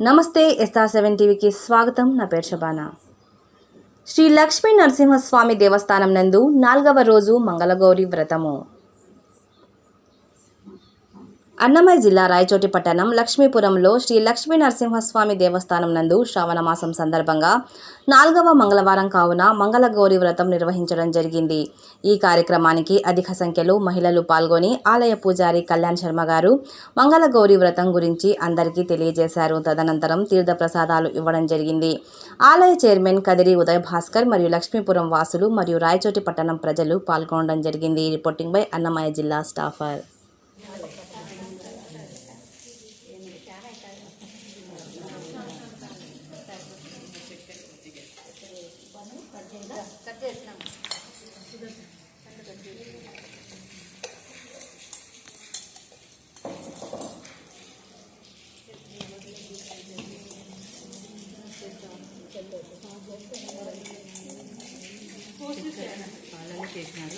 నమస్తే SR seven టీవీకి స్వాగతం. నా పేరు శబానా శ్రీ లక్ష్మీ నరసింహస్వామి దేవస్థానం నందు నాలుగవ రోజు మంగళగౌరి వ్రతము. అన్నమయ్య జిల్లా రాయచోటి పట్టణం లక్ష్మీపురంలో శ్రీ లక్ష్మీ నరసింహస్వామి దేవస్థానం నందు శ్రావణ మాసం సందర్భంగా నాలుగవ మంగళవారం కావున మంగళగౌరి వ్రతం నిర్వహించడం జరిగింది. ఈ కార్యక్రమానికి అధిక సంఖ్యలో మహిళలు పాల్గొని ఆలయ పూజారి కళ్యాణ్ శర్మ గారు మంగళగౌరి వ్రతం గురించి అందరికీ తెలియజేశారు. తదనంతరం తీర్థ ప్రసాదాలు ఇవ్వడం జరిగింది. ఆలయ చైర్మన్ కదిరి ఉదయ్ భాస్కర్ మరియు లక్ష్మీపురం వాసులు మరియు రాయచోటి పట్టణం ప్రజలు పాల్గొనడం జరిగింది. రిపోర్టింగ్ బై అన్నమయ్య జిల్లా స్టాఫర్. అలానే చేసినారు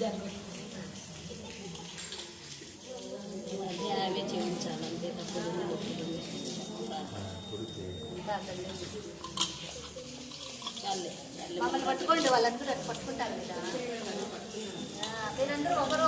Gracias. మమ్మల్ని పట్టుకోండి వాళ్ళందరూ పట్టుకుంటారు కదా. మీరందరూ ఒకరు